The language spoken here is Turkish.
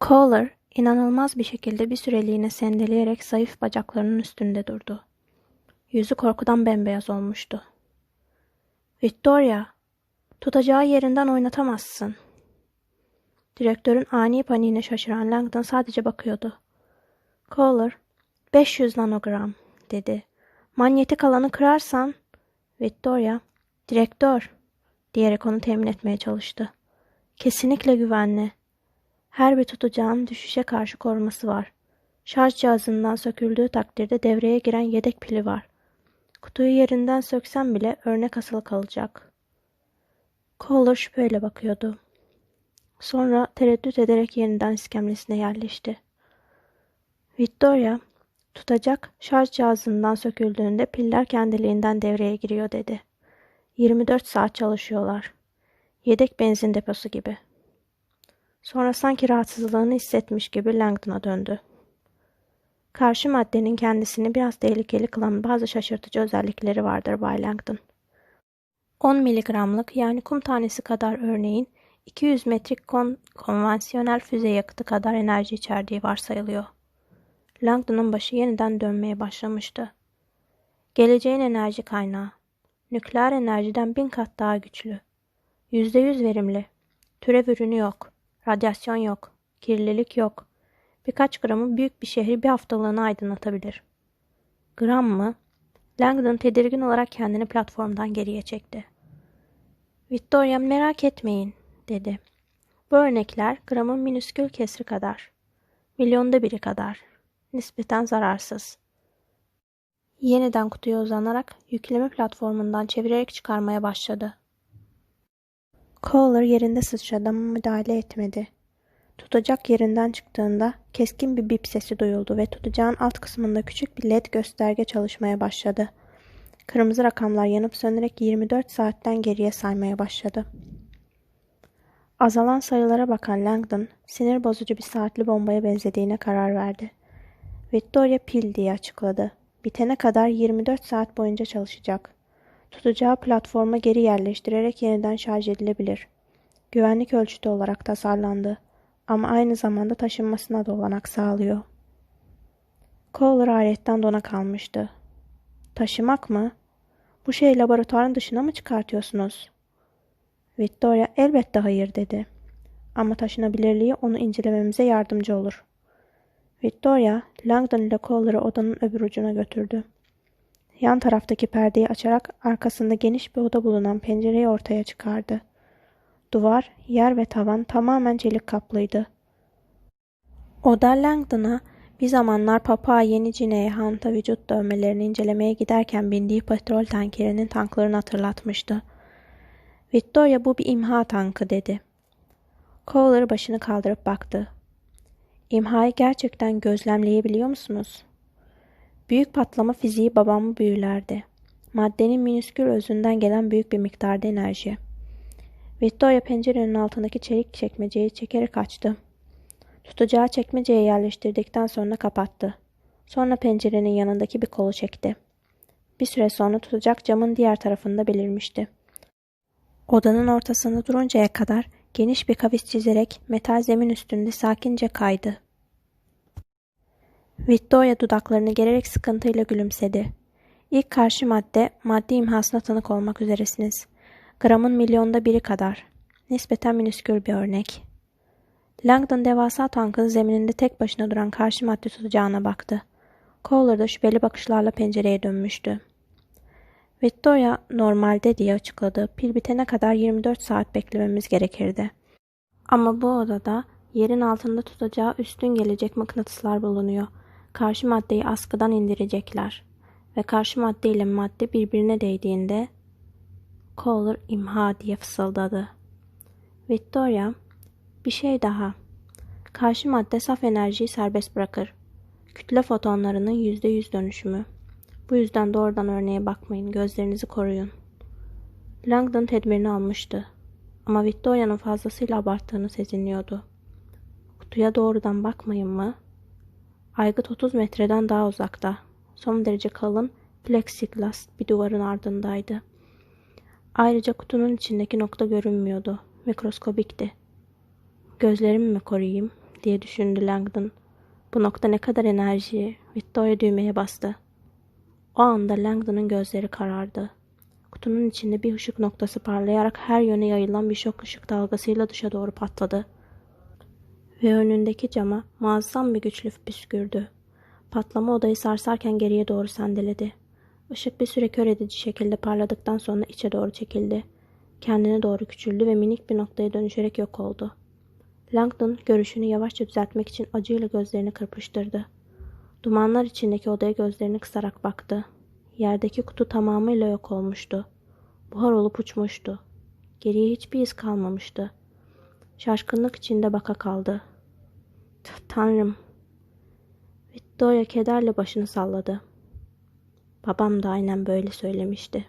Kohler, inanılmaz bir şekilde bir süreliğine sendeleyerek zayıf bacaklarının üstünde durdu. Yüzü korkudan bembeyaz olmuştu. Victoria, tutacağı yerinden oynatamazsın. Direktörün ani paniğine şaşıran Langdon sadece bakıyordu. Kohler, 500 nanogram, dedi. Manyetik alanı kırarsan... Victoria, direktör, diyerek onu temin etmeye çalıştı. Kesinlikle güvenli. Her bir tutacağın düşüşe karşı koruması var. Şarj cihazından söküldüğü takdirde devreye giren yedek pili var. Kutuyu yerinden söksem bile örnek asılı kalacak. Kohler şüpheyle bakıyordu. Sonra tereddüt ederek yeniden iskemlesine yerleşti. Victoria, tutacak şarj cihazından söküldüğünde piller kendiliğinden devreye giriyor dedi. 24 saat çalışıyorlar. Yedek benzin deposu gibi. Sonra sanki rahatsızlığını hissetmiş gibi Langdon'a döndü. Karşı maddenin kendisini biraz tehlikeli kılan bazı şaşırtıcı özellikleri vardır Bay Langdon. 10 miligramlık yani kum tanesi kadar örneğin 200 metrik kon konvansiyonel füze yakıtı kadar enerji içerdiği varsayılıyor. Langdon'un başı yeniden dönmeye başlamıştı. Geleceğin enerji kaynağı. Nükleer enerjiden bin kat daha güçlü. Yüzde yüz verimli. Türev ürünü yok. Radyasyon yok. Kirlilik yok. Birkaç gramı büyük bir şehri bir haftalığına aydınlatabilir. Gram mı? Langdon tedirgin olarak kendini platformdan geriye çekti. Victoria merak etmeyin, dedi. Bu örnekler gramın minüskül kesri kadar. Milyonda biri kadar. Nispeten zararsız. Yeniden kutuya uzanarak yükleme platformundan çevirerek çıkarmaya başladı. Kohler yerinde sıçradı ama müdahale etmedi. Tutacak yerinden çıktığında keskin bir bip sesi duyuldu ve tutacağın alt kısmında küçük bir led gösterge çalışmaya başladı. Kırmızı rakamlar yanıp sönerek 24 saatten geriye saymaya başladı. Azalan sayılara bakan Langdon, sinir bozucu bir saatli bombaya benzediğine karar verdi. Victoria pil diye açıkladı. Bitene kadar 24 saat boyunca çalışacak. Tutacağı platforma geri yerleştirerek yeniden şarj edilebilir. Güvenlik ölçütü olarak tasarlandı ama aynı zamanda taşınmasına da olanak sağlıyor. Kohler aletten dona kalmıştı. Taşımak mı? Bu şeyi laboratuvarın dışına mı çıkartıyorsunuz? Victoria elbette hayır dedi. Ama taşınabilirliği onu incelememize yardımcı olur. Victoria, Langdon ile Kohler'ı odanın öbür ucuna götürdü. Yan taraftaki perdeyi açarak arkasında geniş bir oda bulunan pencereyi ortaya çıkardı. Duvar, yer ve tavan tamamen çelik kaplıydı. Oda Langdon'a bir zamanlar Papua Yeni Gine'ye hanta vücut dövmelerini incelemeye giderken bindiği petrol tankerinin tanklarını hatırlatmıştı. Victoria bu bir imha tankı dedi. Kohler başını kaldırıp baktı. İmhayı gerçekten gözlemleyebiliyor musunuz? Büyük patlama fiziği babamı büyülerdi. Maddenin minüskül özünden gelen büyük bir miktarda enerji. Victoria pencerenin altındaki çelik çekmeceyi çekerek açtı. Tutacağı çekmeceye yerleştirdikten sonra kapattı. Sonra pencerenin yanındaki bir kolu çekti. Bir süre sonra tutacak camın diğer tarafında belirmişti. Odanın ortasında duruncaya kadar geniş bir kavis çizerek metal zemin üstünde sakince kaydı. Victoria dudaklarını gererek sıkıntıyla gülümsedi. İlk karşı madde, maddi imhasına tanık olmak üzeresiniz. Gramın milyonda biri kadar. Nispeten minüskül bir örnek. Langdon devasa tankın zemininde tek başına duran karşı madde tutacağına baktı. Kohler da şüpheli bakışlarla pencereye dönmüştü. Victoria normalde diye açıkladı. Pil bitene kadar 24 saat beklememiz gerekirdi. Ama bu odada yerin altında tutacağı üstün gelecek mıknatıslar bulunuyor. Karşı maddeyi askıdan indirecekler. Ve karşı madde ile madde birbirine değdiğinde Kohler imha diye fısıldadı. Victoria, bir şey daha. Karşı madde saf enerjiyi serbest bırakır. Kütle fotonlarının yüzde yüz dönüşümü. Bu yüzden doğrudan örneğe bakmayın, gözlerinizi koruyun. Langdon tedbirini almıştı. Ama Victoria'nın fazlasıyla abarttığını sezinliyordu. Kutuya doğrudan bakmayın mı? Aygıt 30 metreden daha uzakta. Son derece kalın, plexiglas bir duvarın ardındaydı. Ayrıca kutunun içindeki nokta görünmüyordu. Mikroskobikti. Gözlerimi mi koruyayım diye düşündü Langdon. Bu nokta ne kadar enerji. Victoria düğmeye bastı. O anda Langdon'un gözleri karardı. Kutunun içinde bir ışık noktası parlayarak her yöne yayılan bir şok ışık dalgasıyla dışa doğru patladı. Ve önündeki cama muazzam bir güçlü püskürdü. Patlama odayı sarsarken geriye doğru sendeledi. Işık bir süre kör edici şekilde parladıktan sonra içe doğru çekildi. Kendine doğru küçüldü ve minik bir noktaya dönüşerek yok oldu. Langdon görüşünü yavaşça düzeltmek için acıyla gözlerini kırpıştırdı. Dumanlar içindeki odaya gözlerini kısarak baktı. Yerdeki kutu tamamıyla yok olmuştu. Buhar olup uçmuştu. Geriye hiçbir iz kalmamıştı. Şaşkınlık içinde baka kaldı. Tanrım. Victoria kederle başını salladı. Babam da aynen böyle söylemişti.